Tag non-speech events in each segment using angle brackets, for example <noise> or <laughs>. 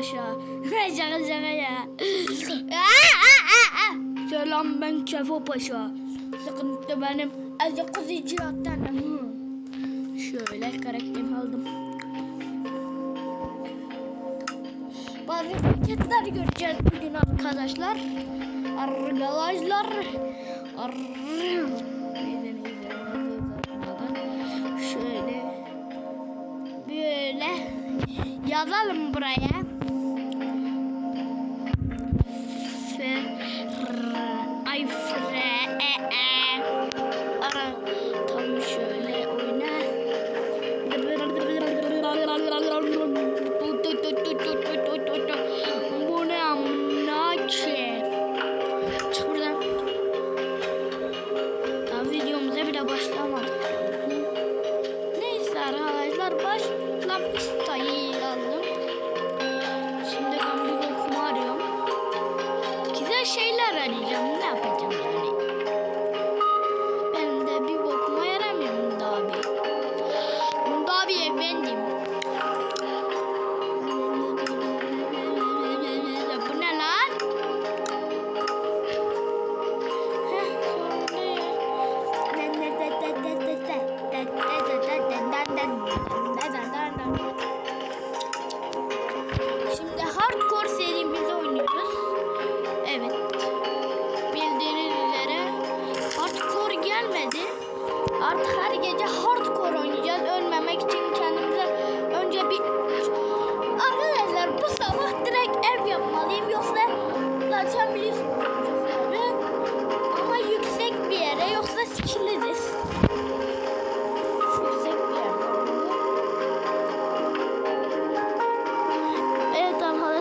Aşağı. <laughs> şaka şaka ya. <laughs> Selam ben Kefo Paşa. Sıkıntı benim. Azı kız icraattan. Şöyle karakterimi aldım. Bazı hareketler göreceğiz bugün arkadaşlar. Arkadaşlar. Ar? Şöyle. Böyle. Yazalım buraya. Ay E E ara tam şöyle oyna. Bu. Neyse arkadaşlar başlamış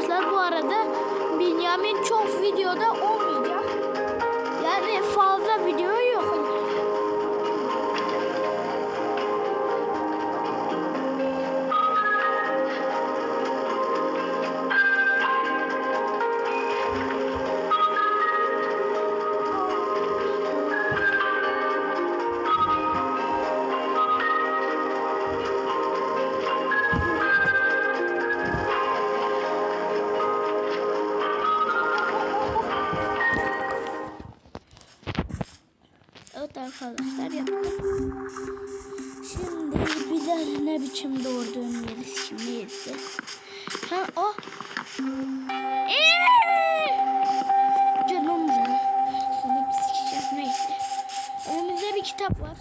arkadaşlar bu arada Benjamin çok videoda olmayacak. Yani fazla video yok. Evet arkadaşlar yaptım. Şimdi bize ne biçim doğurduğunu yeriz şimdi yeriz. Ha o. Eee! Canım canım. Seni psikeceğim neyse. Önümüzde bir kitap var.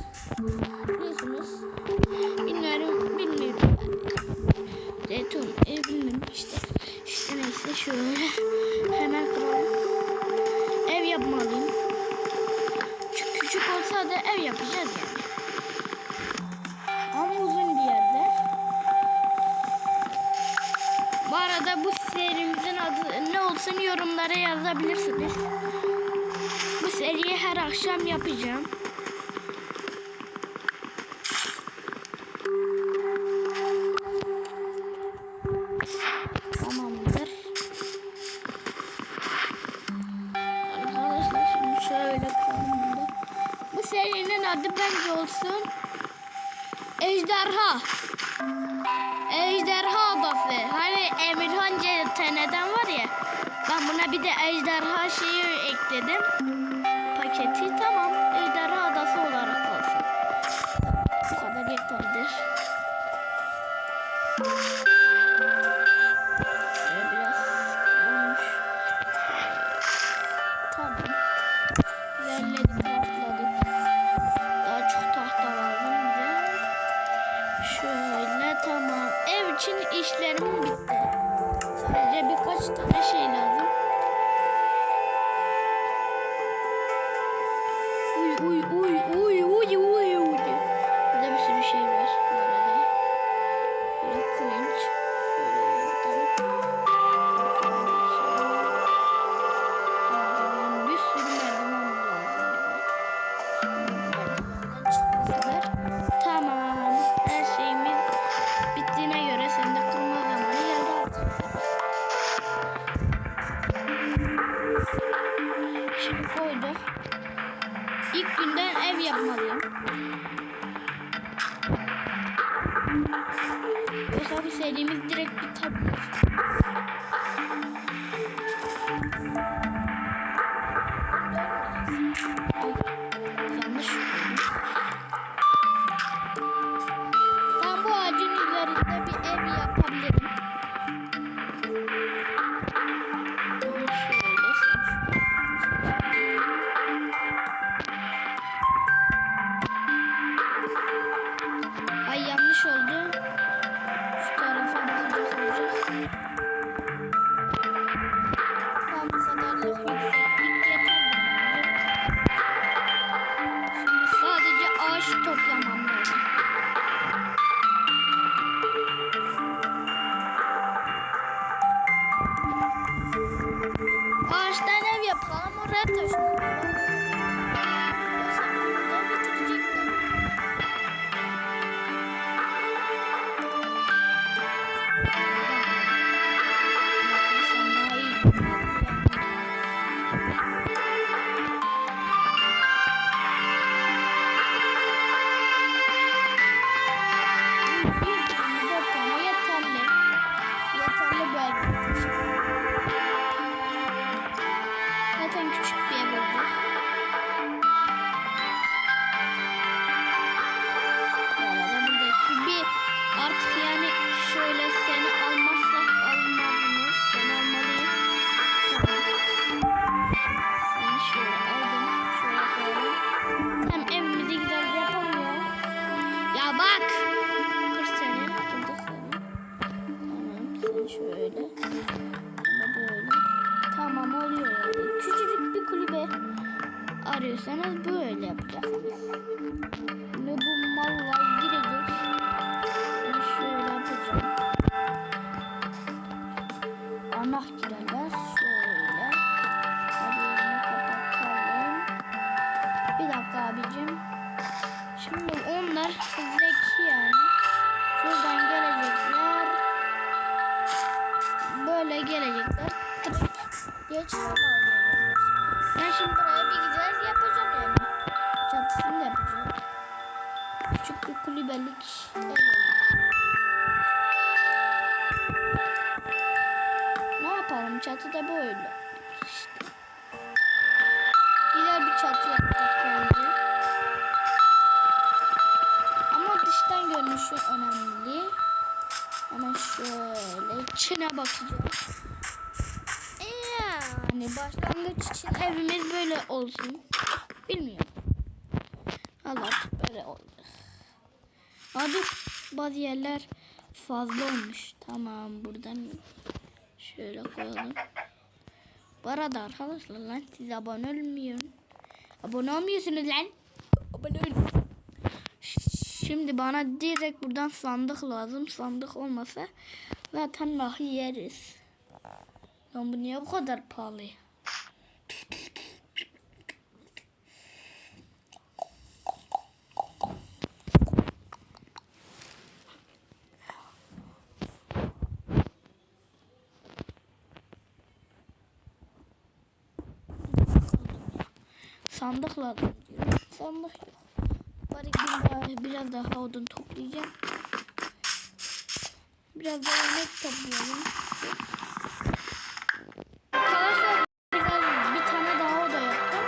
Serimizin adı ne olsun yorumlara yazabilirsiniz. Bu seriyi her akşam yapacağım. Tamamdır. Arkadaşlar şimdi şöyle koyalım. Bu serinin adı bence olsun. Ejderha CTN'den var ya. Ben buna bir de ejderha şeyi ekledim. Paketi tamam. Ejderha adası olarak olsun. Bu kadar yeterlidir. İlk günden ev yapmalıyım. Yoksa bu serimiz direkt bitebilir. Yapalım oraya taşınalım. Arıyorsanız böyle yapacaksınız. Şimdi bu mallar girecek. Ben şöyle yapacağım. Ana girerler. Şöyle. Yerini kapatalım. Bir dakika abicim. Şimdi onlar zeki yani. Şuradan gelecekler. Böyle gelecekler. Çizim alacaklar. Ben şimdi buraya kulübelik ev. Ne yapalım? Çatı da böyle. İşte. Güzel bir çatı yaptık bence. Ama dıştan görünüşü önemli. Hemen şöyle içine bakacağız. Yani başlangıç için evimiz böyle olsun. Bilmiyorum. Allah böyle oldu. Abi bazı yerler fazla olmuş. Tamam buradan şöyle koyalım. Bu arada arkadaşlar lan siz abone olmuyorsun. Abone olmuyorsunuz lan. Abone olun. Şimdi bana direkt buradan sandık lazım. Sandık olmasa zaten nahi yeriz. Lan bu niye bu kadar pahalı? Sandık lazım diyorum. Sandık yok. Bari bari biraz daha odun toplayacağım. Biraz daha yemek toplayalım. Arkadaşlar biraz bir tane daha oda yaptım.